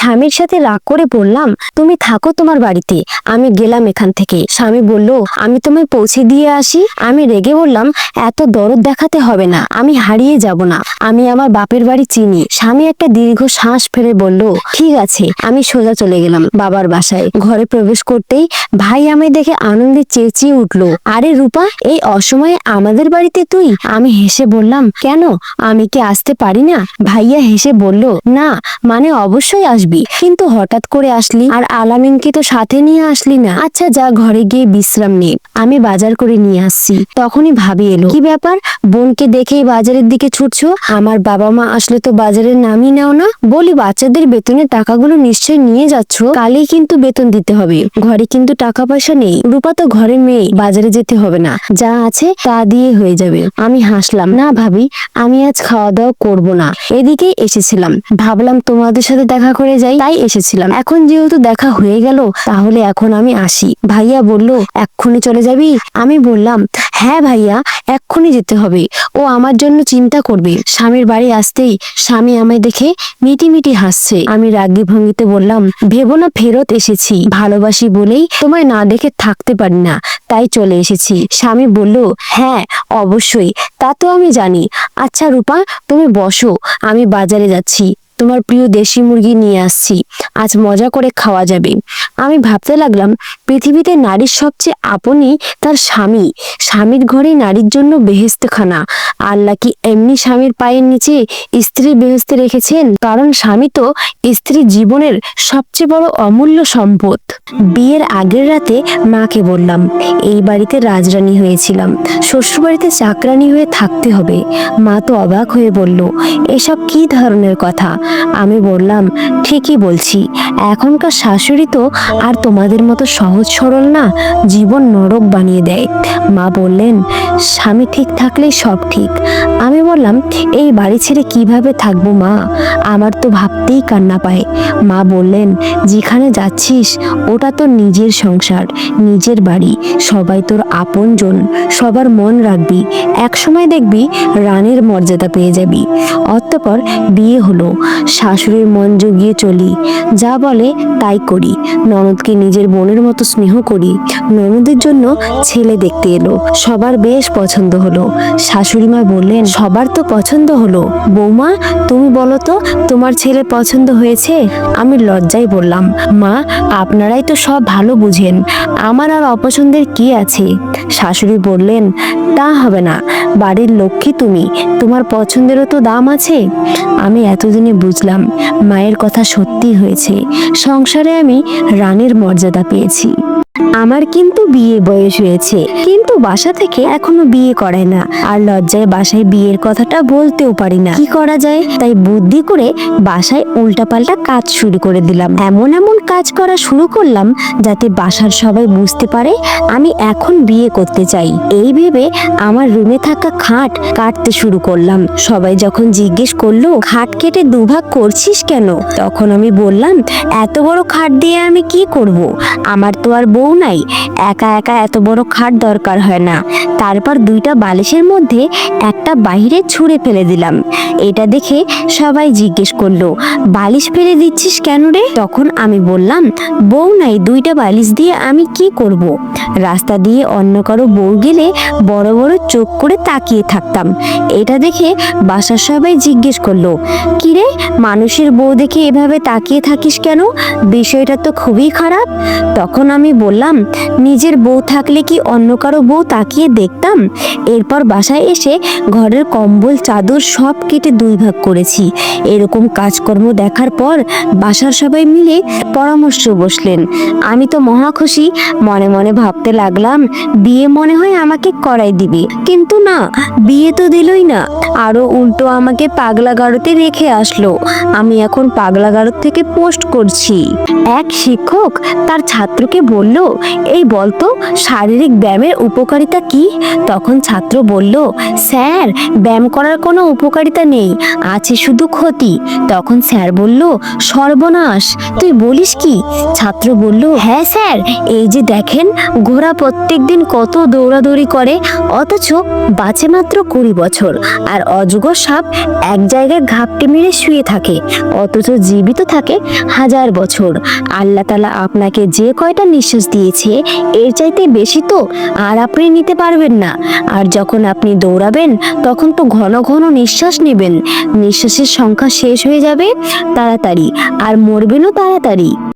স্বামীর সাথে রাগ করে বললাম, তুমি থাকো তোমার বাড়িতে। আমি গেলাম এখান থেকে। স্বামী বলল, আমি তোমায় পৌঁছে দিয়ে আসি। আমি রেগে বললাম, এত দরদ দেখাতে হবে না, আমি হারিয়ে যাব না। আমি আমার বাপের বাড়ি চিনি। স্বামী একটা দীর্ঘ শ্বাস ফেলে বলল, ঠিক আছে। আমি সোজা চলে গেলাম বাবার বাসায়। ঘরে প্রবেশ করতেই ভাই আমায় দেখে আনন্দে চেঁচিয়ে উঠল, আরে রূপা, এই অসময়ে আমাদের বাড়িতে তুই? আমি হেসে বললাম, কেন? আমি কি আসতে পারি না? ভাইয়া হেসে বলল, না মানে অবশ্যই আসবি। কিন্তু হঠাৎ করে আসলি আর আলামিনকে তো সাথে নিয়ে আসলি না। আচ্ছা যা ঘরে গিয়ে বিশ্রাম নে। আমি বাজার করে নিয়ে আসছি। তখনই ভাবি এলো। কি ব্যাপার? বোনকে দেখেই বাজারের দিকে ছুটছো? আমার বাবা মা আসলে তো বাজারের নামই নাও না। বলি বাচ্চাদের বেতনের টাকাগুলো নিশ্চয় নিয়ে যাচ্ছ? কালই কিন্তু বেতন দিতে হবে। ঘরে কিন্তু টাকা পয়সা নেই। রূপা তো ঘরে মেয়ে। বাজারে যেতে হবে না। যা আছে তা দিয়ে হয়ে যাবে। আমি হাসলাম। না ভাবি, আমি আজ খাওয়া দাওয়া করব না। এদিকে এসেছিলাম। ভাবলাম তোমাদের সাথে দেখা করে যাই, তাই এসেছিলাম। এখন যেহেতু দেখা হয়ে গেল, তাহলে এখন আমি আসি। ভাইয়া বলল, এক্ষুনি চলে যাবি? আমি বললাম হ্যাঁ ভাইয়া, এক্ষুনি যেতে হবে। ও আমার জন্য চিন্তা করবে। স্বামীর বাড়ি আসতেই স্বামী আমায় দেখে মিটি মিটি হাসছে। আমি রাগী ভঙ্গিতে বললাম, ভেবো না, ফেরত এসেছি। ভালোবাসি বলেই তোমায় না দেখে থাকতে পারি না, তাই চলে এসেছি। স্বামী বলল হ্যাঁ অবশ্যই। তা তো আমি জানি। আচ্ছা রূপা, তুমি বসো। আমি বাজারে যাচ্ছি। তোমার প্রিয় দেশি মুরগি নিয়ে আসছি। আজ মজা করে খাওয়া যাবে। আমি ভাবতে লাগলাম, পৃথিবীতে নারীর সবচেয়ে আপনই তার স্বামী। স্বামীর ঘরে নারীর জন্য বেহেস্তখানা আল্লাহ কি এমনি স্বামীর পায়ের নিচে স্ত্রী বেহেস্তে রেখেছেন? কারণ স্বামী তো স্ত্রী জীবনের সবচেয়ে বড় অমূল্য সম্পদ। বিয়ের আগের রাতে মাকে বললাম, এই বাড়িতে রাজরানী হয়েছিলাম। শ্বশুরবাড়িতে চাকরানি হয়ে থাকতে হবে। মা তো অবাক হয়ে বলল, এসব কি ধরনের কথা? আমি বললাম, ঠিকই বলছি। এখনকার শাশুড়ি তো আর তোমাদের মতো সহজ সরল না জীবন নরক বানিয়ে দেয়। মা বললেন, স্বামী ঠিক থাকলেই সব ঠিক। আমি বললাম, এই বাড়ি ছেড়ে কীভাবে থাকব মা? আমার তো ভাবতেই কান্না পায়। মা বললেন, যেখানে যাচ্ছিস, ওটা তোর নিজের সংসার, নিজের বাড়ি। সবাই তোর আপনজন, সবার মন রাখবি। একসময় দেখবি রানের মর্যাদা পেয়ে যাবি। অতঃপর বিয়ে হলো। শাশুড়ির মন জুগিয়ে চলি। যা বলে, তাই করি। ননদকে নিজের বোনের মতো স্নেহ করি। ননদের জন্য ছেলে দেখতে এলো। সবার বেশ পছন্দ হলো। শাশুড়ি মা বললেন, সবার তো পছন্দ হলো। বৌমা, তুমি বলো তো, তোমার ছেলে পছন্দ হয়েছে? আমি লজ্জায় বললাম, মা, আপনারাই তো সব ভালো বুঝেন। আমার আর অপছন্দের কি আছে? শাশুড়ি বললেন, তা হবে না। বাড়ির লক্ষ্মী তুমি। তোমার পছন্দেরও তো দাম আছে? আমি এতদিনে বুঝলাম, মায়ের কথা সত্যি হয়েছে। সংসারে আমি রানীর মর্যাদা পেয়েছি। আমার কিন্তু বিয়ে বয়স হয়েছে। কিন্তু বাসা থেকে এখনও বিয়ে করায় না। আর লজ্জায় বাসায় বিয়ের কথাটা বলতেও পারি না। কি করা যায়? তাই বুদ্ধি করে বাসায় উল্টাপাল্টা কাজ শুরু করে দিলাম। এমন এমন কাজ করা শুরু করলাম যাতে বাসার সবাই বুঝতে পারে আমি এখন বিয়ে করতে চাই। এই ভেবে আমার রুমে থাকা খাট কাটতে শুরু করলাম। সবাই যখন জিজ্ঞেস করল, খাট কেটে দুভাগ করছিস কেন? তখন আমি বললাম, এত বড় খাট দিয়ে আমি কি করব? আমার তো আর বউ নাই। একা একা এত বড় খাট দরকার হয় না। তারপর দুইটা বালিশের মধ্যে একটা বাইরে ছুঁড়ে ফেলে দিলাম। এটা দেখে সবাই জিজ্ঞেস করল, বালিশ ফেলে দিচ্ছিস কেন রে? তখন আমি বললাম, বউ নাই, দুইটা বালিশ দিয়ে আমি কি করব। রাস্তা দিয়ে অন্য কারও বউ গেলে বড় বড় চোখ করে তাকিয়ে থাকতাম। এটা দেখে বাসার সবাই জিজ্ঞেস করল কিরে মানুষের বউ দেখে এভাবে তাকিয়ে থাকিস কেন? বিষয়টা তো খুবই খারাপ। তখন আমি বললাম নিজের বউ থাকলে কি অন্য কারও বউ তাকিয়ে দেখতাম? এরপর বাসায় এসে ঘরের কম্বল, চাদর সব কেটে দুই ভাগ করেছি। এরকম কাজকর্ম দেখার পর বাসার সবাই মিলে পরামর্শ বসলেন। আমি তো মহা খুশি, মনে মনে ভাবতে লাগলাম, বিয়ে মনে হয় আমাকে করাই দিবে। কিন্তু না, বিয়ে তো দিলই না। আরও উল্টো আমাকে পাগলা গারোতে রেখে আসলো। আমি এখন পাগলা গারো থেকে পোস্ট করছি। এক শিক্ষক তার ছাত্রকে বলল এই বলতো শারীরিক ব্যায়ামের উপকারিতা কি? তখন ছাত্র বলল, স্যার, ব্যায়াম করার কোনো উপকারিতা নেই, আছে শুধু ক্ষতি। তখন স্যার বলল, সর্বনাশ, তুই বলিস কি? ছাত্র বলল হ্যাঁ স্যার, এই যে দেখেন, ঘোড়া প্রত্যেকদিন কত দৌড়াদৌড়ি করে, অথচ বাঁচে মাত্র কুড়ি বছর, আর অজগর সাপ এক জায়গায় ঘাপটে মেরে শুয়ে থাকে, অথচ জীবিত থাকে হাজার বছর। আল্লাহ তালা আপনাকে যে কয়টা নিঃশ্বাস দিয়েছে এর চাইতে বেশি তো আর আপনি নিতে পারবেন না। আর যখন আপনি দৌড়াবেন, তখন তো ঘন ঘন নিঃশ্বাস নেবেন। নিঃশ্বাসের সংখ্যা শেষ হয়ে যাবে তাড়াতাড়ি, আর মরবেনও তাড়াতাড়ি।